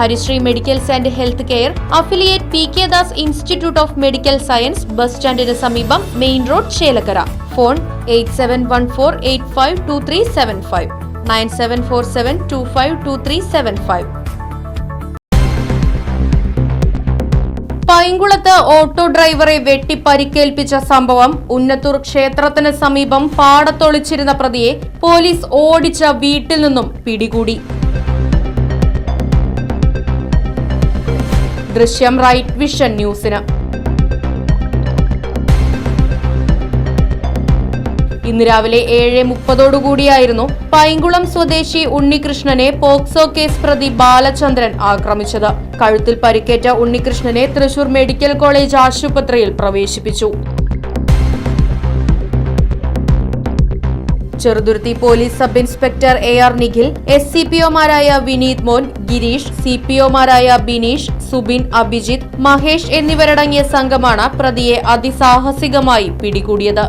Harisree medicals and health care affiliate P K Das institute of medical science bus സ്റ്റാൻഡിന് സമീപം main road Chelakkara. Phone eight seven one four eight five two three seven five. Nine seven four seven two five two three seven five. പൈങ്കുളത്ത് auto ഡ്രൈവറെ വെട്ടി പരിക്കേൽപ്പിച്ച സംഭവം ഉന്നത്തൂർ ക്ഷേത്രത്തിന് സമീപം പാടത്തൊളിച്ചിരുന്ന പ്രതിയെ police ഓടിച്ച വീട്ടിൽ നിന്നും പിടികൂടി. ദൃശ്യം റൈറ്റ് വിഷൻ ന്യൂസിന്. ഇന്ന് രാവിലെ ഏഴ് മുപ്പതോടുകൂടിയായിരുന്നു പൈങ്കുളം സ്വദേശി ഉണ്ണികൃഷ്ണനെ പോക്സോ കേസ് പ്രതി ബാലചന്ദ്രൻ ആക്രമിച്ചത്. കഴുത്തിൽ പരിക്കേറ്റ ഉണ്ണികൃഷ്ണനെ തൃശൂർ മെഡിക്കൽ കോളേജ് ആശുപത്രിയിൽ പ്രവേശിപ്പിച്ചു. Cheruthuruthy police sub inspector A R Nikhil S C P ഒമാരായ Vineeth Mon Girish C P ഒമാരായ ബിനീഷ് സുബിൻ അഭിജിത്ത് മഹേഷ് എന്നിവരടങ്ങിയ സംഘമാണ് പ്രതിയെ അതിസാഹസികമായി പിടികൂടിയത്.